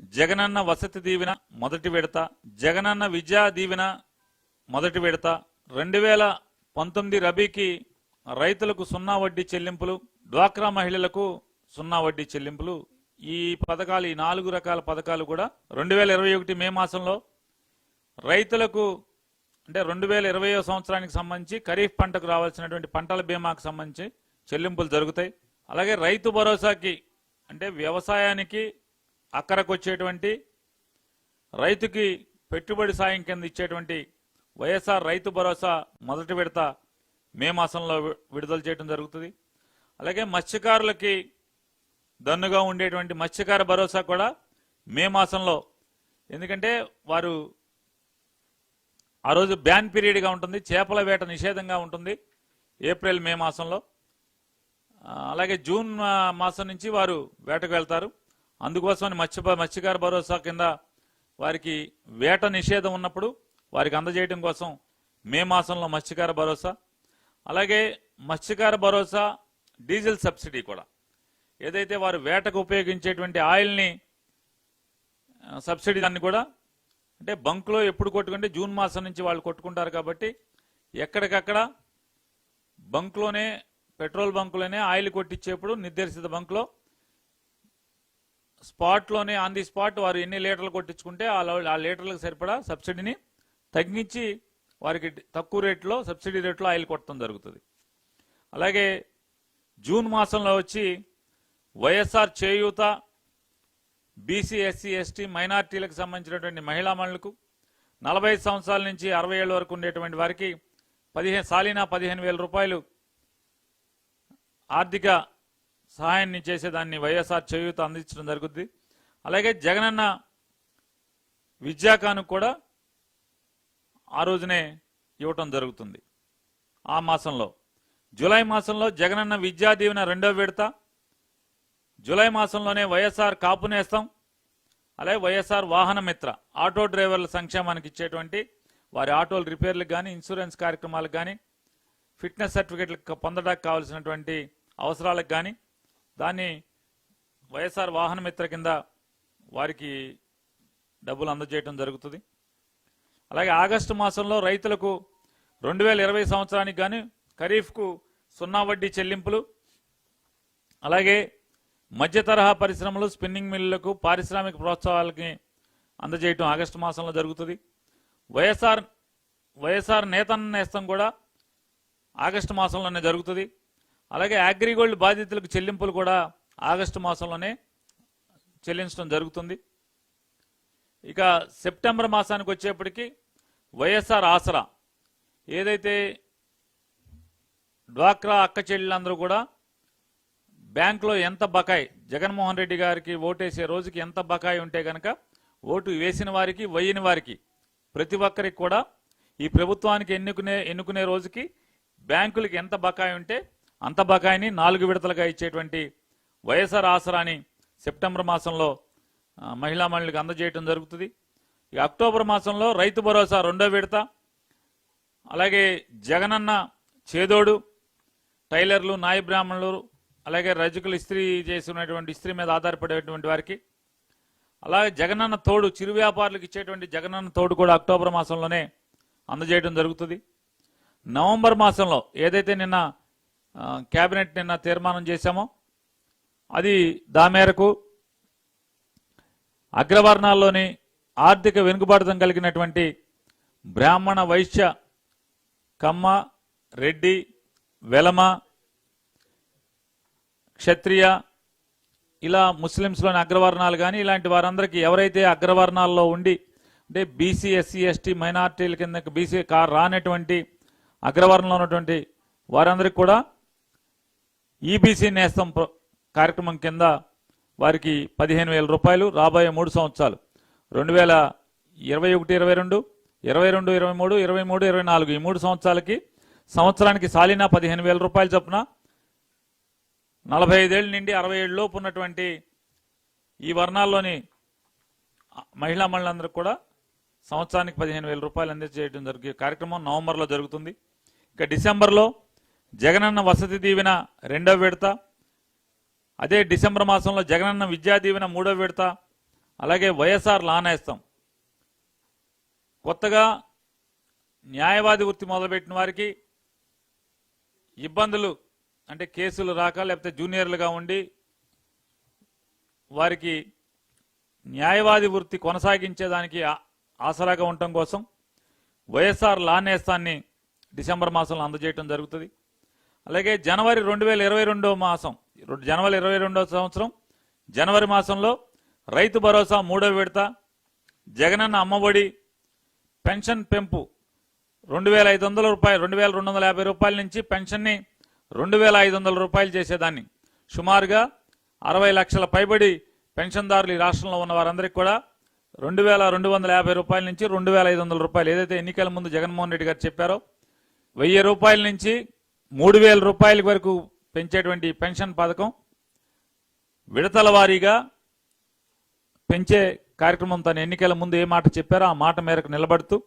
జగనన్న వసతి దీవెన మొదటి విడత జగనన్న విద్యా దీవెన మొదటి విడత రెండు వేల పంతొమ్మిది రబీకి రైతులకు సున్నా వడ్డీ చెల్లింపులు డ్వాక్రా మహిళలకు సున్నా వడ్డీ చెల్లింపులు. ఈ పథకాలు ఈ నాలుగు రకాల పథకాలు కూడా రెండు వేల ఇరవై ఒకటి మే మాసంలో రైతులకు అంటే రెండు వేల ఇరవయో సంవత్సరానికి సంబంధించి ఖరీఫ్ పంటకు రావాల్సినటువంటి పంటల బీమాకు సంబంధించి చెల్లింపులు జరుగుతాయి. అలాగే రైతు భరోసాకి అంటే వ్యవసాయానికి అక్కరకు వచ్చేటువంటి రైతుకి పెట్టుబడి సాయం కింద ఇచ్చేటువంటి వైఎస్ఆర్ రైతు భరోసా మొదటి విడత మే మాసంలో విడుదల చేయడం జరుగుతుంది. అలాగే మత్స్యకారులకి దన్నుగా ఉండేటువంటి మత్స్యకార భరోసా కూడా మే మాసంలో. ఎందుకంటే వారు ఆ రోజు బ్యాన్ పీరియడ్గా ఉంటుంది చేపల వేట నిషేధంగా ఉంటుంది ఏప్రిల్ మే మాసంలో. అలాగే జూన్ మాసం నుంచి వారు వేటకు వెళ్తారు. అందుకోసమని మత్స్య మత్స్యకార భరోసా కింద వారికి వేట నిషేధం ఉన్నప్పుడు వారికి అందజేయడం కోసం మే మాసంలో మత్స్యకార భరోసా. అలాగే మత్స్యకార భరోసా డీజిల్ సబ్సిడీ కూడా. ఏదైతే వారు వేటకు ఉపయోగించేటువంటి ఆయిల్ని సబ్సిడీ దాన్ని కూడా అంటే బంక్లో ఎప్పుడు కొట్టుకుంటే జూన్ మాసం నుంచి వాళ్ళు కొట్టుకుంటారు కాబట్టి ఎక్కడికక్కడ బంక్లోనే పెట్రోల్ బంకులోనే ఆయిల్ కొట్టించేప్పుడు నిర్దేశిత బంక్లో స్పాట్లోనే ఆన్ ది స్పాట్ వారు ఎన్ని లీటర్లు కొట్టించుకుంటే ఆ ఆ లీటర్లకు సరిపడా సబ్సిడీని తగ్గించి వారికి తక్కువ రేట్లో సబ్సిడీ రేట్లో ఆయిల్ కొట్టడం జరుగుతుంది. అలాగే జూన్ మాసంలో వచ్చి YSR Cheyutha BC SC ST మైనార్టీలకు సంబంధించినటువంటి మహిళా మనులకు నలభై సంవత్సరాల నుంచి అరవై ఏళ్ళ వరకు ఉండేటువంటి వారికి పదిహేను సాలినా పదిహేను వేల రూపాయలు ఆర్థిక సహాయాన్ని చేసేదాన్ని వైఎస్ఆర్ చేయూత అందించడం జరుగుతుంది అలాగే జగనన్న విద్యాకాను కూడా ఆ రోజునే ఇవ్వటం జరుగుతుంది. ఆ మాసంలో. జూలై మాసంలో జగనన్న విద్యా దీవెన రెండో విడత. జూలై మాసంలోనే వైఎస్ఆర్ కాపునేస్తాం అలాగే వైఎస్ఆర్ వాహన మిత్ర ఆటో డ్రైవర్ల సంక్షేమానికి ఇచ్చేటువంటి వారి ఆటోలు రిపేర్లకు కానీ ఇన్సూరెన్స్ కార్యక్రమాలకు కానీ ఫిట్నెస్ సర్టిఫికెట్లు పొందడానికి కావాల్సినటువంటి అవసరాలకు కానీ దాన్ని వైఎస్ఆర్ వాహన మిత్ర కింద వారికి డబ్బులు అందజేయడం జరుగుతుంది. అలాగే ఆగస్టు మాసంలో రైతులకు రెండు వేల ఇరవై సంవత్సరానికి కానీ ఖరీఫ్కు సున్నా వడ్డీ చెల్లింపులు అలాగే మధ్య తరహా పరిశ్రమలు స్పిన్నింగ్ మిల్లులకు పారిశ్రామిక ప్రోత్సాహాలకి అందజేయటం ఆగస్టు మాసంలో జరుగుతుంది. వైఎస్ఆర్ వైఎస్ఆర్ నేతన్న నేస్తం కూడా ఆగస్టు మాసంలోనే జరుగుతుంది. అలాగే అగ్రిగోల్డ్ బాధితులకు చెల్లింపులు కూడా ఆగస్టు మాసంలోనే చెల్లించడం జరుగుతుంది. ఇక సెప్టెంబర్ మాసానికి వచ్చేప్పటికి వైఎస్ఆర్ ఆసరా ఏదైతే డ్వాక్రా అక్క చెల్లెళ్ళందరూ కూడా బ్యాంకులో ఎంత బకాయి జగన్మోహన్ రెడ్డి గారికి ఓటేసే రోజుకి ఎంత బకాయి ఉంటే గనక ఓటు వేసిన వారికి వేయని వారికి ప్రతి ఒక్కరికి కూడా ఈ ప్రభుత్వానికి ఎన్నుకునే ఎన్నుకునే రోజుకి బ్యాంకులకి ఎంత బకాయి ఉంటే అంత బకాయిని నాలుగు విడతలుగా ఇచ్చేటువంటి వైఎస్ఆర్ ఆసరాని సెప్టెంబర్ మాసంలో మహిళా మండలికి అందజేయడం జరుగుతుంది. ఈ అక్టోబర్ మాసంలో రైతు భరోసా రెండో విడత అలాగే జగనన్న చేదోడు టైలర్లు నాయ బ్రాహ్మణులు అలాగే రజకులు ఇస్త్రీ చేసినటువంటి ఇస్త్రీ మీద ఆధారపడేటువంటి వారికి అలాగే జగనన్న తోడు చిరు వ్యాపారులకు ఇచ్చేటువంటి జగనన్న తోడు కూడా అక్టోబర్ మాసంలోనే అందజేయడం జరుగుతుంది. నవంబర్ మాసంలో ఏదైతే నిన్న కేబినెట్ నిన్న తీర్మానం చేశామో. అది దా మేరకు అగ్రవర్ణాల్లోని ఆర్థిక వెనుకబాటుతం కలిగినటువంటి బ్రాహ్మణ వైశ్య కమ్మ రెడ్డి వెలమ క్షత్రియ ఇలా ముస్లిమ్స్లోని అగ్రవర్ణాలు కానీ ఇలాంటి వారందరికీ ఎవరైతే అగ్రవర్ణాల్లో ఉండి అంటే బీసీ ఎస్సీ ఎస్టీ మైనార్టీల కింద బీసీ కా రానటువంటి అగ్రవర్ణంలో ఉన్నటువంటి వారందరికీ కూడా ఈబీసీ నేస్తం కార్యక్రమం కింద వారికి పదిహేను వేల రూపాయలు రాబోయే మూడు సంవత్సరాలు. రెండు వేల ఇరవై ఒకటి ఇరవై రెండు ఇరవై రెండు ఇరవై మూడు ఇరవై మూడు ఇరవై నాలుగు. ఈ మూడు సంవత్సరాలకి సంవత్సరానికి సాలినా పదిహేను వేల రూపాయలు చొప్పున నలభై ఐదేళ్ళ నుండి అరవై ఏళ్ళలోపు ఉన్నటువంటి ఈ వర్ణాల్లోని మహిళా మహిళలందరూ కూడా సంవత్సరానికి పదిహేను వేల రూపాయలు అందజేయడం జరిగే కార్యక్రమం నవంబర్లో జరుగుతుంది. ఇక డిసెంబర్లో జగనన్న వసతి దీవెన రెండవ విడత అదే డిసెంబర్ మాసంలో జగనన్న విద్యా దీవెన మూడవ విడత అలాగే వైఎస్ఆర్ లానేస్తాం. కొత్తగా న్యాయవాది వృత్తి మొదలుపెట్టిన వారికి ఇబ్బందులు అంటే కేసులు రాక లేకపోతే జూనియర్లుగా ఉండి వారికి న్యాయవాది వృత్తి కొనసాగించేదానికి ఆసరాగా ఉండటం కోసం వైఎస్ఆర్ లా నేస్తాన్ని డిసెంబర్ మాసంలో అందజేయడం జరుగుతుంది. అలాగే జనవరి రెండు వేల ఇరవై రెండవ మాసం జనవరి ఇరవై రెండవ సంవత్సరం జనవరి మాసంలో రైతు భరోసా మూడో విడత జగనన్న అమ్మఒడి పెన్షన్ పెంపు రెండు వేల ఐదు వందల రూపాయలు రెండు వేల రెండు వందల యాభై రూపాయల నుంచి పెన్షన్ని రెండు వేల ఐదు వందల రూపాయలు చేసేదాన్ని. సుమారుగా అరవై లక్షల పైబడి పెన్షన్దారులు ఈ రాష్ట్రంలో ఉన్న వారందరికీ కూడా రెండు వేల రెండు వందల యాభై రూపాయల నుంచి రెండు వేల ఐదు వందల రూపాయలు. ఏదైతే ఎన్నికల ముందు జగన్మోహన్ రెడ్డి గారు చెప్పారో వెయ్యి రూపాయల నుంచి మూడు వేల రూపాయల వరకు పెంచేటువంటి పెన్షన్ పథకం విడతల వారీగా పెంచే కార్యక్రమం తన ఎన్నికల ముందు ఏ మాట చెప్పారో ఆ మాట మేరకు నిలబడుతూ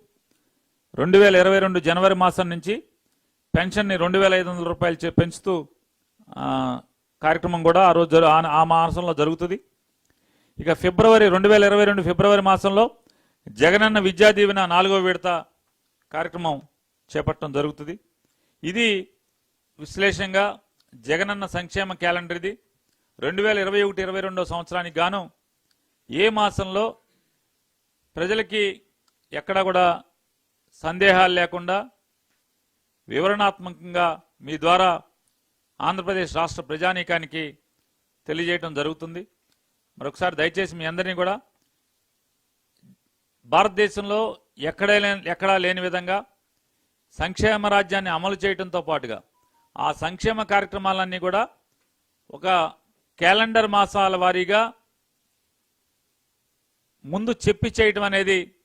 రెండు వేల ఇరవై రెండు జనవరి మాసం నుంచి పెన్షన్ని రెండు వేల ఐదు వందల రూపాయలు పెంచుతూ కార్యక్రమం కూడా ఆ రోజు ఆ- ఆ మాసంలో జరుగుతుంది. ఇక ఫిబ్రవరి రెండు వేల ఇరవై రెండు ఫిబ్రవరి మాసంలో జగనన్న విద్యా దీవెన నాలుగో విడత కార్యక్రమం చేపట్టడం జరుగుతుంది. ఇది విశ్లేషంగా జగనన్న సంక్షేమ క్యాలెండర్ ఇది రెండు వేల ఇరవై ఒకటి ఇరవై రెండో సంవత్సరానికి గాను ఏ మాసంలో ప్రజలకి ఎక్కడ కూడా సందేహాలు లేకుండా వివరణాత్మకంగా మీ ద్వారా ఆంధ్రప్రదేశ్ రాష్ట్ర ప్రజానీకానికి తెలియజేయడం జరుగుతుంది. మరొకసారి దయచేసి మీ అందరినీ కూడా భారతదేశంలో ఎక్కడే లేని- ఎక్కడా లేని విధంగా సంక్షేమ రాజ్యాన్ని అమలు చేయడంతో పాటుగా ఆ సంక్షేమ కార్యక్రమాలన్నీ కూడా ఒక క్యాలెండర్ మాసాల వారీగా ముందు చెప్పి చేయటం అనేది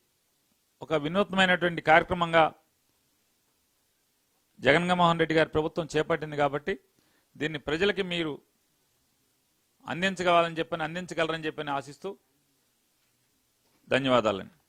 ఒక వినూత్నమైనటువంటి కార్యక్రమంగా జగన్మోహన్ రెడ్డి గారి ప్రభుత్వం చేపట్టింది కాబట్టి దీన్ని ప్రజలకి మీరు అందించగలని చెప్పని అందించగలరని చెప్పని ఆశిస్తూ ధన్యవాదాలండి.